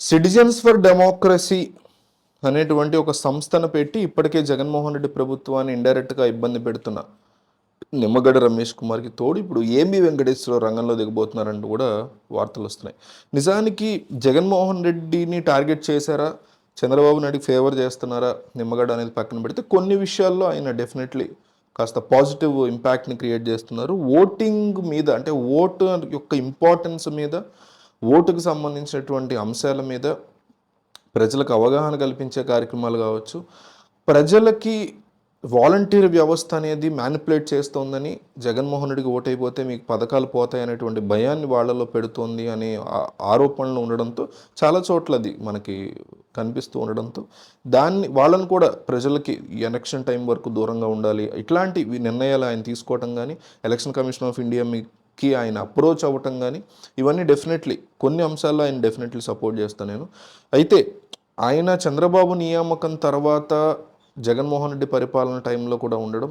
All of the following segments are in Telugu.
సిటిజన్స్ ఫర్ డెమోక్రసీ అనేటువంటి ఒక సంస్థను పెట్టి ఇప్పటికే జగన్మోహన్ రెడ్డి ప్రభుత్వాన్ని ఇండైరెక్ట్గా ఇబ్బంది పెడుతున్న నిమ్మగడ్డ రమేష్ కుమార్కి తోడు ఇప్పుడు ఏబి వెంకటేశ్వరరావు రంగంలో దిగబోతున్నారంటూ కూడా వార్తలు వస్తున్నాయి. నిజానికి జగన్మోహన్ రెడ్డిని టార్గెట్ చేశారా? చంద్రబాబు నాయుడికి ఫేవర్ చేస్తున్నారా? నిమ్మగడ్డ అనేది పక్కన పెడితే కొన్ని విషయాల్లో ఆయన డెఫినెట్లీ కాస్త పాజిటివ్ ఇంపాక్ట్ని క్రియేట్ చేస్తున్నారు. ఓటింగ్ మీద అంటే ఓటు యొక్క ఇంపార్టెన్స్ మీద ఓటుకు సంబంధించినటువంటి అంశాల మీద ప్రజలకు అవగాహన కల్పించే కార్యక్రమాలు కావచ్చు. ప్రజలకి వాలంటీర్ వ్యవస్థ అనేది మ్యానిపులేట్ చేస్తోందని జగన్మోహన్ రెడ్డికి ఓటైపోతే మీకు పథకాలు పోతాయి అనేటువంటి భయాన్ని వాళ్ళలో పెడుతోంది అనే ఆరోపణలు ఉండడంతో చాలా చోట్ల అది మనకి కనిపిస్తూ ఉండడంతో దాన్ని వాళ్ళని కూడా ప్రజలకి ఎలక్షన్ టైం వరకు దూరంగా ఉండాలి. ఇట్లాంటి నిర్ణయాలు ఆయన తీసుకోవటం కానీ ఎలక్షన్ కమిషన్ ఆఫ్ ఇండియా కి ఆయన అప్రోచ్ అవ్వటం కానీ ఇవన్నీ డెఫినెట్లీ కొన్ని అంశాల్లో ఆయన డెఫినెట్లీ సపోర్ట్ చేస్తాను నేను. అయితే ఆయన చంద్రబాబు నియామకం తర్వాత జగన్మోహన్ రెడ్డి పరిపాలన టైంలో కూడా ఉండడం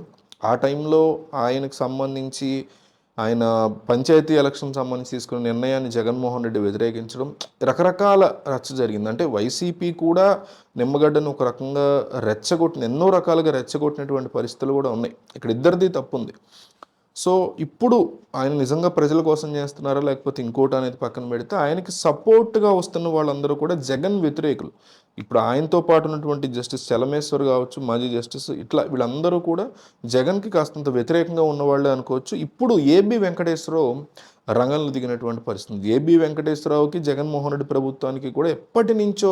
ఆ టైంలో ఆయనకు సంబంధించి ఆయన పంచాయతీ ఎలక్షన్ సంబంధించి తీసుకున్న నిర్ణయాన్ని జగన్మోహన్ రెడ్డి వ్యతిరేకించడం రకరకాల రచ్చ జరిగింది. అంటే వైసీపీ కూడా నిమ్మగడ్డను ఒక రకంగా రెచ్చగొట్టిన ఎన్నో రకాలుగా రెచ్చగొట్టినటువంటి పరిస్థితులు కూడా ఉన్నాయి. ఇక్కడ ఇద్దరిది తప్పు ఉంది సో ఇప్పుడు ఆయన నిజంగా ప్రజల కోసం చేస్తున్నారా లేకపోతే ఇంకోటి అనేది పక్కన పెడితే ఆయనకి సపోర్ట్గా వస్తున్న వాళ్ళందరూ కూడా జగన్ వ్యతిరేకులు. ఇప్పుడు ఆయనతో పాటు ఉన్నటువంటి జస్టిస్ చలమేశ్వర్ కావచ్చు మాజీ జస్టిస్ ఇట్లా వీళ్ళందరూ కూడా జగన్కి కాస్తంత వ్యతిరేకంగా ఉన్నవాళ్ళే అనుకోవచ్చు. ఇప్పుడు ఏబి వెంకటేశ్వరరావు రంగంలో దిగినటువంటి పరిస్థితి. ఏబి వెంకటేశ్వరరావుకి జగన్మోహన్ రెడ్డి ప్రభుత్వానికి కూడా ఎప్పటి నుంచో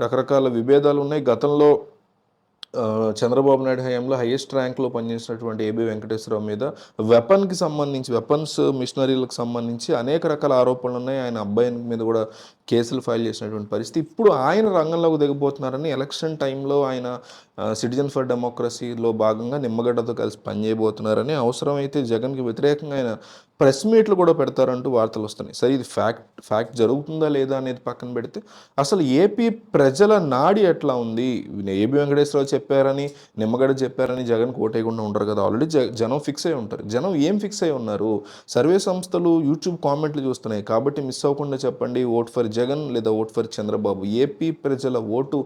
రకరకాల విభేదాలు ఉన్నాయి. గతంలో చంద్రబాబు నాయుడు హయాంలో హైయెస్ట్ ర్యాంక్లో పనిచేసినటువంటి ఏబి వెంకటేశ్వరరావు మీద వెపన్కి సంబంధించి వెపన్స్ మిషనరీలకు సంబంధించి అనేక రకాల ఆరోపణలు ఉన్నాయి. ఆయన అబ్బాయి మీద కూడా కేసులు ఫైల్ చేసినటువంటి పరిస్థితి. ఇప్పుడు ఆయన రంగంలోకి దిగబోతున్నారని ఎలక్షన్ టైంలో ఆయన సిటిజన్ ఫర్ డెమోక్రసీలో భాగంగా నిమ్మగడ్డతో కలిసి పనిచేయబోతున్నారని అవసరమైతే జగన్కి వ్యతిరేకంగా ఆయన ప్రెస్ మీట్లు కూడా పెడతారంటూ వార్తలు వస్తున్నాయి. సరే ఇది ఫ్యాక్ట్ ఫ్యాక్ట్ జరుగుతుందా లేదా అనేది పక్కన పెడితే అసలు ఏపీ ప్రజల నాడి ఎట్లా ఉంది? ఏబి వెంకటేశ్వరరావు చెప్పారని నిమ్మగడ్డ చెప్పారని జగన్ కోటేయకుండా ఉండరు కదా. ఆల్రెడీ జ జనం ఫిక్స్ అయి ఉంటారు. జనం ఏం ఫిక్స్ అయి ఉన్నారు? సర్వే సంస్థలు యూట్యూబ్ కామెంట్లు చూస్తున్నాయి. కాబట్టి మిస్ అవ్వకుండా చెప్పండి ఓట్ ఫర్ జగన్ లేదా ఓట్ ఫర్ చంద్రబాబు. ఏపీ ప్రజల ఓటు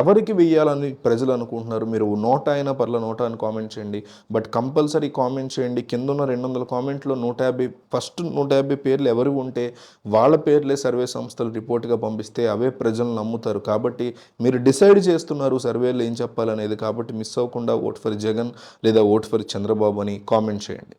ఎవరికి వెయ్యాలని ప్రజలు అనుకుంటున్నారు? మీరు నోట అయినా పర్ల నోట అని కామెంట్ చేయండి. బట్ కంపల్సరీ కామెంట్ చేయండి. కింద ఉన్న రెండు వందల కామెంట్లో నూట యాభై ఫస్ట్ నూట యాభై పేర్లు ఎవరు ఉంటే వాళ్ళ పేర్లే సర్వే సంస్థలు రిపోర్ట్గా పంపిస్తే అవే ప్రజలు నమ్ముతారు. కాబట్టి మీరు డిసైడ్ చేస్తున్నారు సర్వేలో ఏం చెప్పాలనేది. కాబట్టి మిస్ అవ్వకుండా ఓట్ ఫర్ జగన్ లేదా ఓట్ ఫర్ చంద్రబాబు అని కామెంట్ చేయండి.